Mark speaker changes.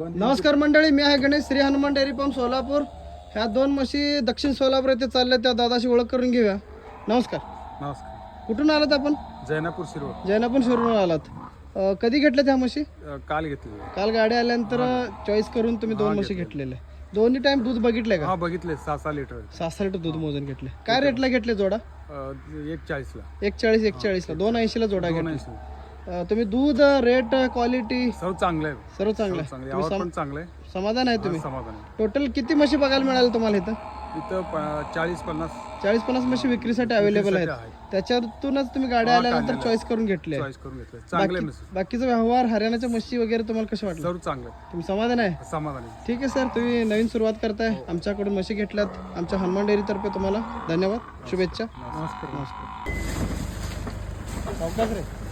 Speaker 1: नमस्कार मंडळी मी आहे Ganesh. Shri Hanuman dairy pump Solapur. ह्या दोन म्हशी दक्षिण सोलापूर येथे चालल्या त्या दादाशी ओळख करून घेऊया. नमस्कार.
Speaker 2: नमस्कार.
Speaker 1: कुठून आलात आपण?
Speaker 2: जैनापूर शिरवळ.
Speaker 1: जैनापूर शिरून आलात. अं, कधी घेतल्या त्या म्हशी?
Speaker 2: अ, काल घेतली.
Speaker 1: काल गाडी आल्यानंतर चॉईस करून तुम्ही दोन म्हशी घेतलेल्या. दोन्ही टाइम दूध बघितले का?
Speaker 2: हा बघितले. सहा सहा लिटर.
Speaker 1: सहा सहा लिटर दूध मोजून घेतले काय रेटला घेतले जोडा?
Speaker 2: अ, एक चाळीसला
Speaker 1: एक चाळीस एक चाळीसला दोन ऐंशीला जोडा
Speaker 2: दोन
Speaker 1: घेतला.
Speaker 2: ऐंशी
Speaker 1: अं, तुम्ही दूध रेट क्वालिटी
Speaker 2: सर्व चांगलं आहे.
Speaker 1: सर्व चांगलं आहे.
Speaker 2: चांगलं
Speaker 1: तुम्ही
Speaker 2: आवड
Speaker 1: सम-
Speaker 2: पण चांगलं आहे.
Speaker 1: समाधान आहे तुम्ही?
Speaker 2: समाधान आहे.
Speaker 1: टोटल किती म्हशी बघायला मिळाल तुम्हाला इथं?
Speaker 2: इथं चाळीस पन्नास.
Speaker 1: चाळीस पन्नास म्हशी विक्रीसाठी अवेलेबल आहेत. त्याच्यातूनच तुम्ही गाड्या आल्यानंतर. चॉईस करून घेतले
Speaker 2: चॉईस करून घेतलं चांगलं आहे
Speaker 1: बाकीचा व्यवहार हरियाणाच्या म्हशी वगैरे तुम्हाला कसं वाटलं
Speaker 2: सर्व चांगलं आहे.
Speaker 1: तुम्ही समाधान आहे?
Speaker 2: समाधान आहे.
Speaker 1: ठीक आहे सर तुम्ही नवीन सुरुवात करताय. आमच्याकडून म्हशी घेतल्यात. आमच्या हनुमान डेअरीतर्फे तुम्हाला धन्यवाद. शुभेच्छा.
Speaker 2: नमस्कार.
Speaker 1: नमस्कार. सावकाश रे.